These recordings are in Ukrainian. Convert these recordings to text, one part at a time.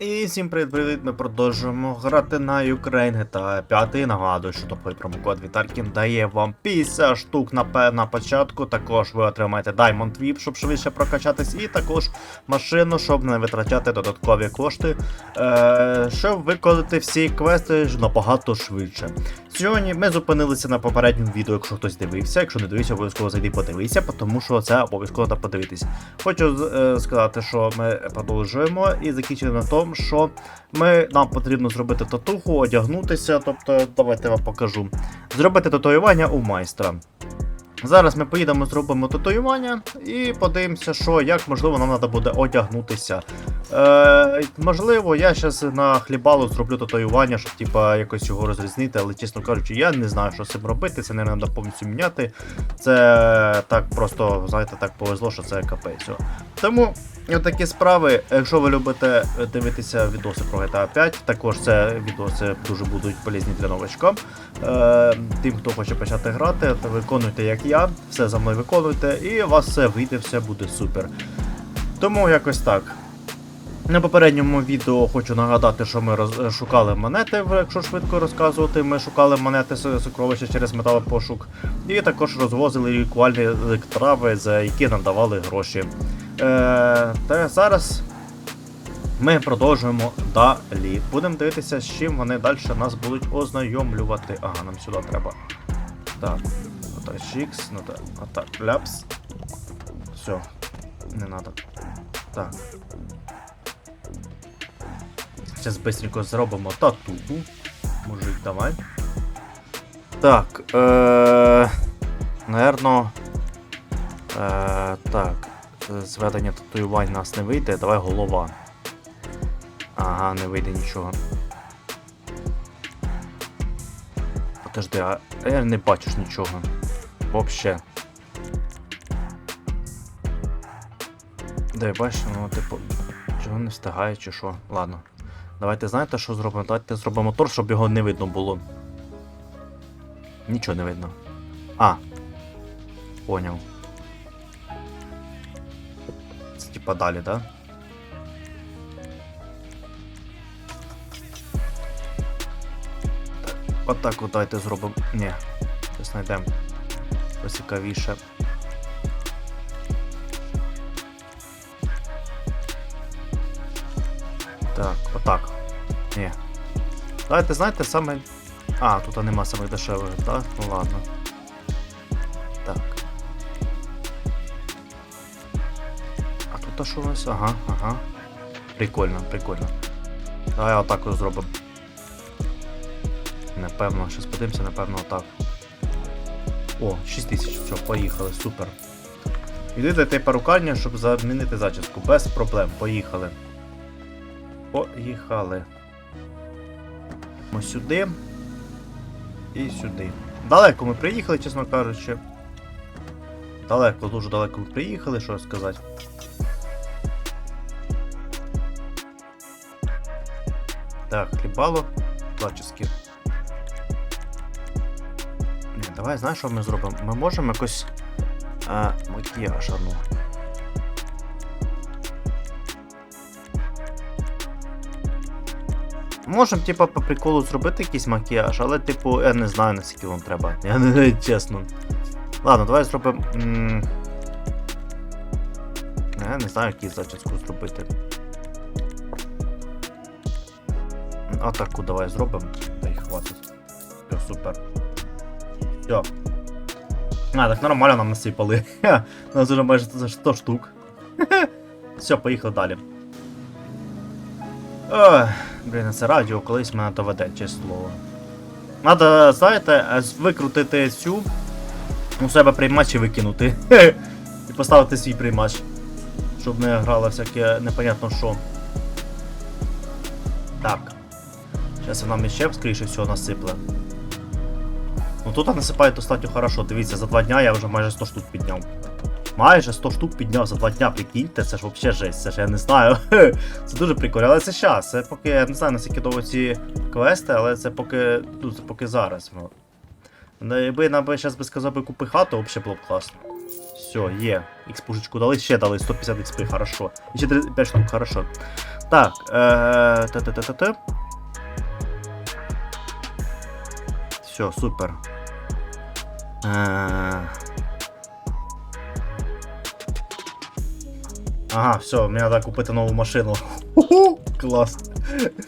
І всім привіт-привіт, ми продовжуємо грати на Ukraine GTA 5. Нагадую, що топовий промокод Віталькін дає вам 50 штук на, на початку. Також ви отримаєте Diamond VIP, щоб швидше прокачатись, і також машину, щоб не витрачати додаткові кошти, е- щоб виконати всі квести набагато швидше. Сьогодні ми зупинилися на попередньому відео, якщо хтось дивився. Якщо не дивився, обов'язково зайди подивися, тому що це обов'язково треба подивитись. Хочу е, сказати, що ми продовжуємо і закінчили на тому, що ми, нам потрібно зробити татуху, одягнутися. Тобто, давайте я вам покажу. Зробити татуювання у майстра. Зараз ми поїдемо, зробимо татуювання і подивимося, що як можливо нам треба буде одягнутися. Е, можливо, я зараз на хлібалу зроблю татуювання, щоб типа якось його розрізнити, але чесно кажучи, я не знаю, що з цим робити. Це не треба повністю міняти. Це так просто, знаєте, так повезло, що це капець. Тому такі справи. Якщо ви любите дивитися відоси про GTA 5, також це відоси дуже будуть полезні для новачка. Е, тим, хто хоче почати грати, виконуйте як я, все за мною виконуйте, і у вас все вийде, все буде супер. Тому якось так. На попередньому відео хочу нагадати, що ми роз... шукали монети, якщо швидко розказувати. Ми шукали монети сокровища через металопошук. І також розвозили лікувальні трави, за які нам давали гроші. Е, та зараз ми продовжуємо далі. Будемо дивитися, з чим вони далі нас будуть ознайомлювати. Ага, нам сюди треба. Так, отак, ну так, отак, ляпс. Все, не надо. Так. Зараз быстренько зробимо тату. Мужик, давай. Так, е... Наверно. Е... Так. Зведення татуювань нас не вийде. Давай голова. Ага, не вийде нічого. Подожди, а я не бачу ж нічого. Вообще. Дай бачиш, ну типу. Чого не встигає, чи що? Ладно. Давайте знаєте, що зробимо? Давайте зробимо мотор, щоб його не видно було. Нічого не видно. А. Поняв. Далі, да? Так, Отак от давайте зробимо. Ні. Зараз знайдемо. Цікавіше. Так, отак. Ні. Давайте, знаєте, саме. А, тут нема самих дешевих, так? Ну ладно. А що у нас? Ага, ага. Прикольно, прикольно. Давай отак зробимо. Напевно, щас подивимося, напевно, отак. О, 6 тисяч, все, поїхали, супер. Йдете те парукання, щоб замінити зачіску. Без проблем, поїхали. Поїхали. Ось сюди. І сюди. Далеко ми приїхали, чесно кажучи. Далеко, дуже далеко ми приїхали, що сказати. Так, хлібало. Ні, давай, знаєш, що ми зробимо? Ми можемо якось. А, макіяж, а ну. Можемо, типа, по приколу зробити якийсь макіяж, але, типу, я не знаю, наскільки вам треба. Я не чесно. Ладно, давай зробимо. Я не знаю, який зачіску зробити. А таку давай зробимо. Та й хватить. Все, супер. Все. А, так нормально нам насипали. У нас вже майже за 100 штук. Все, поїхали далі. Ой, блін, це радіо колись мене доведе, чесне слово. Надо, знаєте, викрутити цю у себе приймач і викинути. І поставити свій приймач. Щоб не грало всяке непонятно що. Так. Зараз нам іще, скоріше всього, насипле. Ну тут насипає достатньо хорошо. Дивіться, за два дня я вже майже 100 штук підняв. Майже 100 штук підняв за два дня, прикиньте, це ж взагалі жесть, це ж я не знаю. Це дуже прикольно, але це щас. Це поки я не знаю наскільки довго ці квести, але це поки. Ну, це поки зараз. Ну. Якби нам зараз би сказав би купи хату, взагалі було б класно. Все, є. X-пушечку дали, ще дали 150 XP, хорошо. І ще 5 штук, хорошо. Так, е, Все, супер. Е, Ага, все, мені треба купити нову машину. Ху-ху, Клас.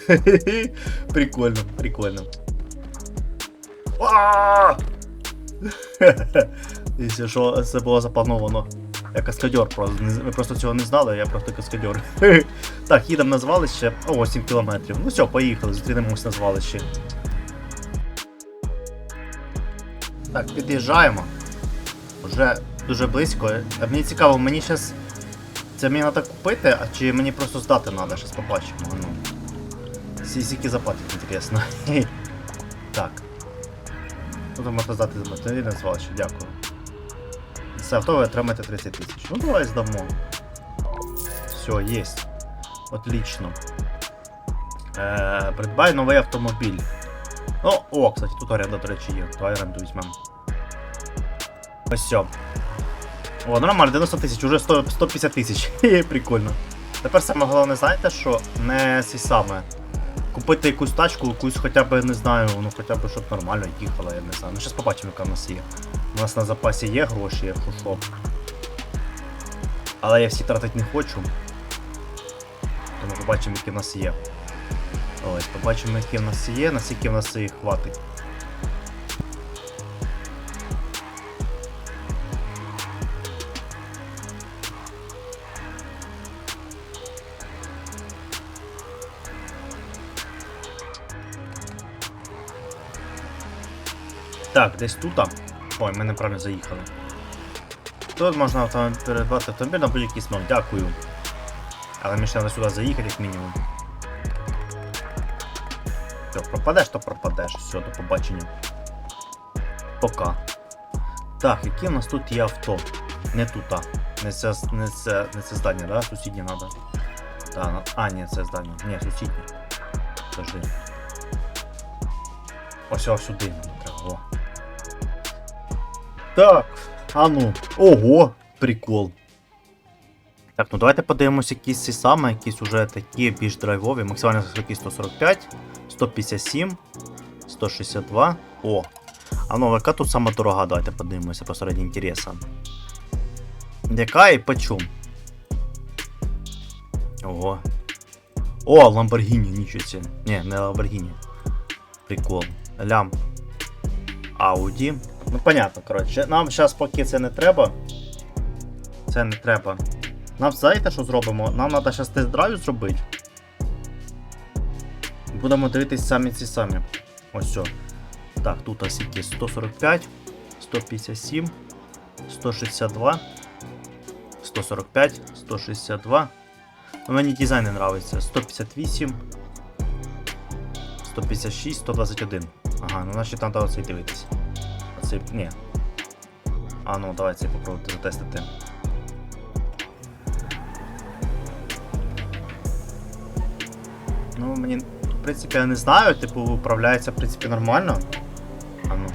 Прикольно, прикольно. Якщо що, це було заплановано. Я каскадер просто. Ви просто цього не знали, я просто каскадер. так, їдемо на звалище. О, 7 кілометрів. Ну все, поїхали, зустрінемось на звалищі. Так, під'їжджаємо. Уже дуже близько. А Мені цікаво, мені зараз. Це мені треба купити, а чи мені просто здати треба, зараз побачимо. Ну. Сі- Скільки заплатить, інтересно. так. Тут можна здати матеріальне звалище, дякую. Це авто ви отримаєте 30 тисяч. Ну давай здамо. Все, єсть. Отлично. Е, придбай новий автомобіль. Ну, о, кстати, тут оренда, до речі, є. Давай оренду візьмемо. Ось. О, нормально, 90 тисяч, уже 100, 150 тисяч. Прикольно. Тепер саме головне, знаєте, що не ці саме. Купити якусь тачку, якусь хоча б, не знаю, ну хоча б щоб нормально їхала, я не знаю. Ну зараз побачимо, яка в нас є. У нас на запасі є гроші, якщо що. Але я всі тратити не хочу. Тому побачимо, які в нас є. Ось, побачимо, які в нас є, наскільки в нас їх хватить. Так, десь тут. Ой, ми неправильно заїхали. Тут можна передбати автомобіль на будь-який смак, дякую. Але мені ще треба сюди заїхати, як мінімум. Все, пропадеш, то пропадеш. Все, до побачення. Пока. Так, які у нас тут є авто? Не тут, а. Не це, не це, не це здання, да? Сусіднє треба. Да, а, ні, це здання. Ні, сусіднє. Подожди. Ось сюди треба. О. Так, а ну. Ого, прикол. Так, ну давайте подивимось якісь ці саме, якісь уже такі більш драйвові. Максимальна швидкість 145, 157, 162. О. А ну, яка тут сама дорога, давайте подивимося посеред інтереса. Яка і по чому? Ого. О, Lamborghini, нічого себе. Ні, не Lamborghini. Прикол. Лям. Audi. Ну, понятно, коротше. Нам зараз поки це не треба. Це не треба. Нам знаєте, що зробимо? Нам треба зараз тест-драйв зробити. Будемо дивитись самі ці самі. Ось все. Так, тут осіки 145, 157, 162, 145, 162. Ну, мені дизайн не нравиться. 158, 156, 121. Ага, ну значить там треба оцей дивитись. Оцей. Ні. А ну, давай цей попробуйте затестити. Ну, мені, в принципі, я не знаю, типу, управляється, в принципі, нормально. А ну.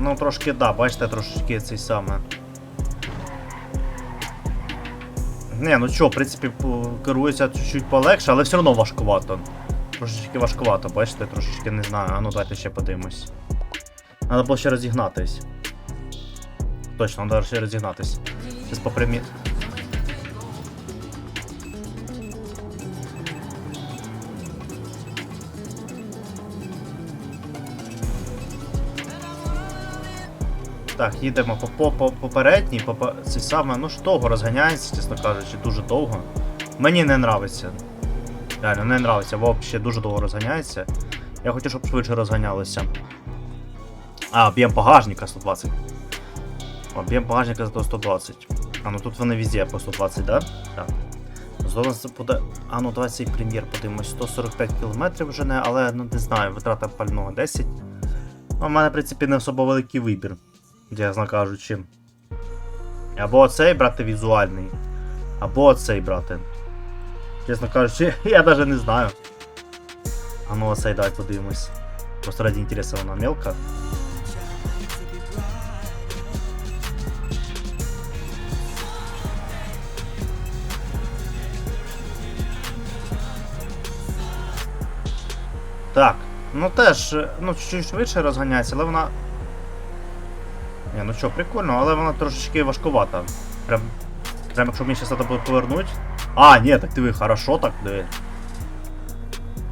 Ну, трошки, да, бачите, трошечки цей саме. Не, ну чо, в принципі, керується чуть-чуть полегше, але все одно важкувато. Трошечки важкувато, бачите, трошечки не знаю. А ну давайте ще подивимось. Надо було ще розігнатись. Точно, треба ще розігнатись. Зараз по прямі. Так, їдемо по, по, по попередній, по, по це саме, ну ж довго розганяється, чесно кажучи, дуже довго. Мені не нравиться. Реально, не нравиться, взагалі дуже довго розганяється. Я хочу, щоб швидше розганялося. А, об'єм багажника 120. Об'єм багажника зато 120. А, ну тут вони везде по 120, да? Так. Зона це буде. А ну давай цей прем'єр подивимось. 145 км вже не, але ну не знаю, витрата пального 10. Ну, у мене, в принципі, не особо великий вибір, чесно кажучи. Або оцей брати візуальний, або оцей брати. Чесно кажучи, я даже не знаю. А ну оцей давай подивимось. Просто ради інтересу вона мелка. Так, ну теж, ну чуть-чуть швидше розганяється, але вона... Ні, ну що, прикольно, але вона трошечки важкувата. Прям, прям якщо мені зараз треба повернути, а, ні, так диви, хорошо так, диви.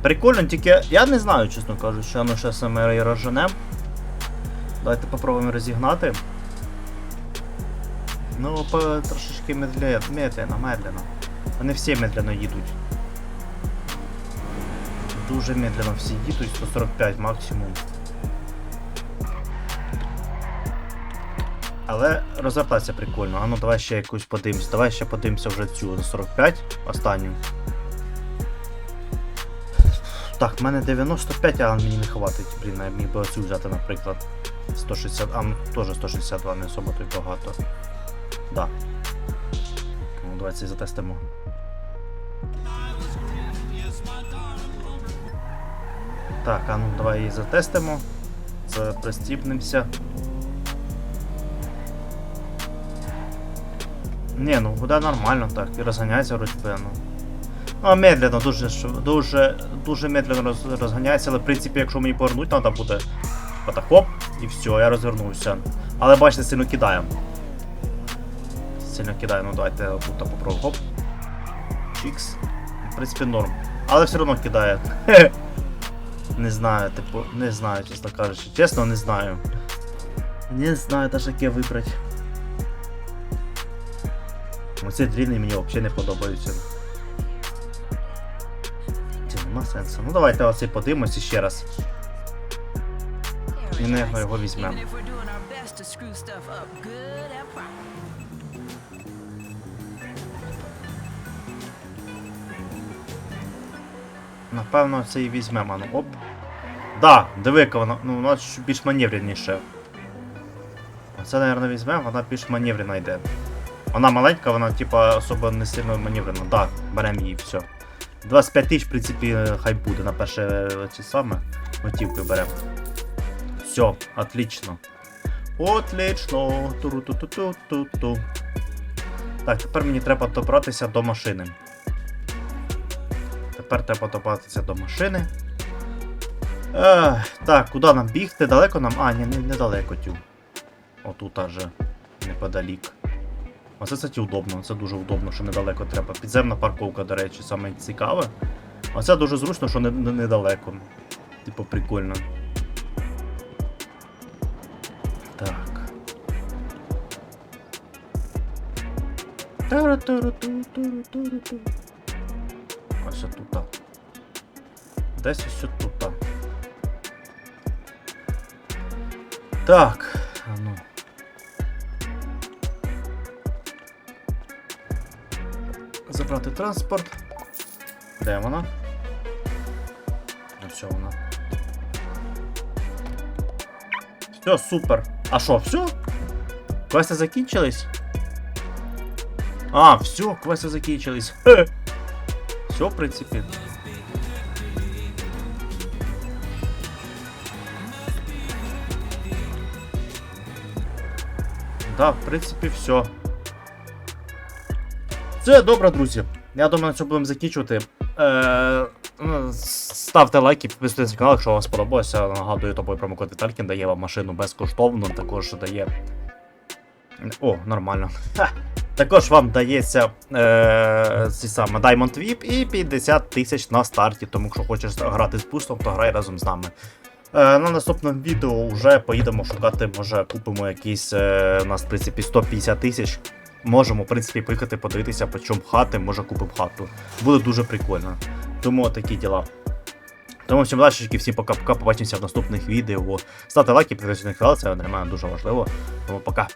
Прикольно, тільки я не знаю, чесно кажучи, ну зараз ми її розженем. Давайте попробуємо розігнати. Ну, по, трошечки медленно, медленно, медленно. Вони всі медленно їдуть. Дуже медленно всі їдуть, 145 максимум. Але розвертатися прикольно. А ну давай ще якусь подивимось. Давай ще подивимося вже цю на 45, останню. Так, в мене 95, а мені не хватить. Блін, я міг би оцю взяти, наприклад. 160, а ну, теж 162, не особо й багато. Да. Ну, давайте затестимо. Так, а ну давай її затестимо. Це Ні, ну буде нормально так, і розганяється вроді ну. Ну, медленно, дуже, дуже, дуже медленно роз, розганяється, але в принципі, якщо мені повернуть, треба буде отак хоп, і все, я розвернувся. Але бачите, сильно кидає. Сильно кидає, ну давайте тут попробуємо. Хоп. Чікс. В принципі, норм. Але все одно кидає. Не знаю, типу, не знаю, чесно кажучи. Чесно, не знаю. Не знаю даже яке вибрати. Оці длинні мені взагалі не подобаються. Це нема сенсу. Ну давайте оцей подивимось ще раз. І наверно, його візьмемо. Напевно, це і візьмемо. Ну, оп. Да, диви-ка вона, ну, вона більш маневреніше. Оце, мабуть, візьмемо, вона більш маневрена йде. Вона маленька, вона типа особо не сильно маневрена. Да, беремо її, все. 25 тисяч, в принципі, хай буде на перше ці саме. Готівкою беремо. Все, отлично. Отлично. Туру-ту-ту-ту-ту-ту. Так, тепер мені треба добратися до машини. Тепер треба добратися до машини. Ех, так, куди нам бігти? Далеко нам? А, ні, не, недалеко тю. Отут аж неподалік. Оце, кстати, удобно, це дуже удобно, що недалеко треба. Підземна парковка, до речі, саме цікаве. А це дуже зручно, що не, не, недалеко. Типу, прикольно. Так. Ось тут. Десь ось тут. Так, Забрати транспорт. Де вона? Ось вона. Все, супер. А що, все? Квести закінчились? А, все, квести закінчились. Хе. Все, в принципі. Да, в принципі, все. Це добре, друзі. Я думаю, на цьому будемо закінчувати. Е, ну, ставте лайки, підписуйтесь на канал, якщо вам сподобалося. Нагадую, топовий промокод Віталькін дає вам машину безкоштовно, також дає. О, нормально. Ха. Також вам дається е, ці саме Diamond VIP і 50 тисяч на старті. Тому якщо хочеш грати з бустом, то грай разом з нами. Е, на наступному відео вже поїдемо шукати, може купимо якісь. Е, у нас, в принципі, 150 тисяч. Можемо, в принципі, поїхати подивитися, по чому хати, може купимо хату. Буде дуже прикольно. Тому такі діла. Тому всім удачі, всім пока-пока. Побачимося в наступних відео. Ставте лайки, підписуйтесь на канал, це для мене дуже важливо. Тому пока.